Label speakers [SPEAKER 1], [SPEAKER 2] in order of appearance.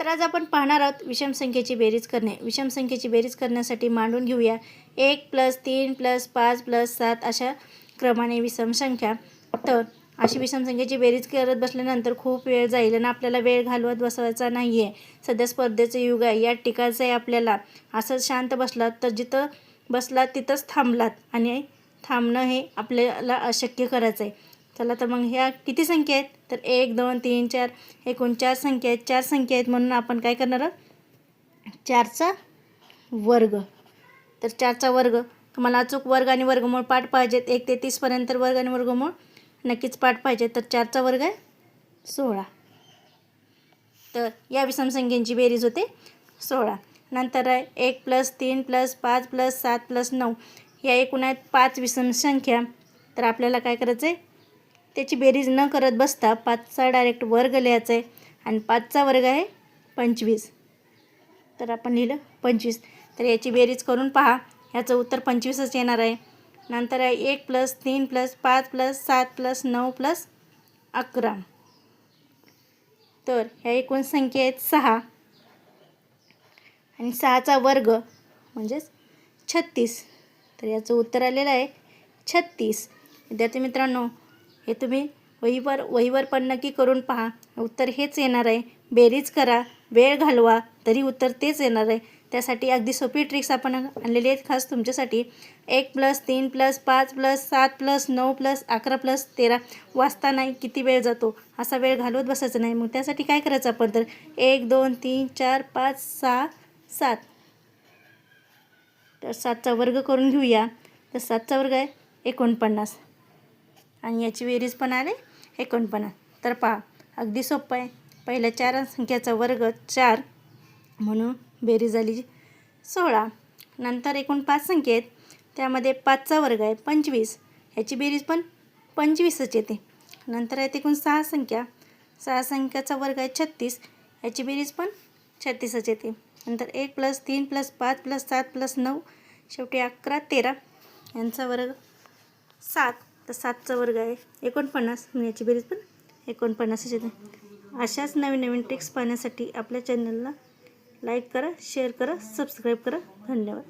[SPEAKER 1] तर आज आपण पाहणार आहोत विषम संख्येची बेरीज करणे. विषम संख्येची बेरीज करण्यासाठी मांडून घेऊया. एक प्लस तीन प्लस पाच प्लस सात अशा क्रमाने विषम संख्या. तर अशी विषम संख्येची बेरीज करत बसल्यानंतर खूप वेळ जाईल आणि आपल्याला वेळ घालवत बसवायचा नाही आहे सध्या स्पर्धेचं युग आहे. या टिकायचं आहे आपल्याला. असं शांत बसलात तर जिथं बसलात तिथंच थांबलात. आणि थांबणं हे आपल्याला अशक्य करायचं आहे चला तर मग ह्या किती संख्या आहेत? तर एक दोन तीन चार. एकूण चार संख्या आहेत. चार संख्या आहेत म्हणून आपण काय करणार आहोत? चारचा वर्ग. तर चारचा वर्ग. तुम्हाला अचूक वर्ग आणि वर्गमूळ पाठ पाहिजेत. एक ते तीसपर्यंत वर्ग आणि वर्गमूळ नक्कीच पाठ पाहिजे तर चारचा वर्ग आहे सोळा. तर या विषम संख्येची बेरीज होते सोळा. नंतर आहे एक प्लस तीन प्लस पाच प्लस सात प्लस नऊ. या एकूण आहेत पाच विषम संख्या. तर आपल्याला काय करायचं आहे त्याची बेरीज न करत बसता पाचचा डायरेक्ट वर्ग लिहायचा आहे. आणि पाचचा वर्ग आहे पंचवीस. तर आपण लिहिलं पंचवीस. तर याची बेरीज करून पहा. ह्याचं उत्तर पंचवीसच येणार आहे. नंतर आहे एक प्लस तीन प्लस पाच प्लस सात प्लस नऊ प्लस अकरा. तर ह्या एकूण संख्या आहेत सहा. आणि सहाचा वर्ग म्हणजेच छत्तीस. तर याचं उत्तर आलेलं आहे छत्तीस. विद्यार्थी मित्रांनो हे तुम्ही वहीवर वहीवर पण नक्की करून पहा. उत्तर हेच येणार आहे. बेरीज करा. वेळ घालवा. तरी उत्तर तेच येणार आहे. त्यासाठी अगदी सोपी ट्रिक्स आपण आणलेली आहेत. खास तुमच्यासाठी एक प्लस तीन प्लस पाच प्लस सात प्लस नऊ प्लस अकरा प्लस तेरा. वाचता नाही किती वेळ जातो? असा वेळ घालवत बसायचा नाही. मग त्यासाठी काय करायचं आपण तर? एक दोन तीन चार पाच सहा सात. तर सातचा वर्ग करून घेऊया. तर सातचा वर्ग आहे एकोणपन्नास. आणि याची बेरीज पण आले एकोणपन्नास. तर पहा अगदी सोपं आहे. पहिल्या चार संख्याचा वर्ग चार म्हणून बेरीज झाली सोळा. नंतर एकूण पाच संख्या आहेत. त्यामध्ये पाचचा वर्ग आहे पंचवीस. ह्याची बेरीज पण पंचवीसच येते. नंतर आहेत एकूण सहा संख्या. सहा संख्याचा वर्ग आहे छत्तीस. ह्याची बेरीज पण छत्तीसच येते. नंतर एक प्लस तीन प्लस पाच प्लस सात प्लस नऊ. शेवटी अकरा तेरा. यांचा वर्ग सात. तर सातचा वर्ग आहे. एकोणपन्नास याची बेरीज पण एकोणपन्नास असे अशाच नवीन नवीन ट्रिक्स पाहण्यासाठी आपल्या चॅनलला लाईक करा शेअर करा सबस्क्राईब करा. धन्यवाद.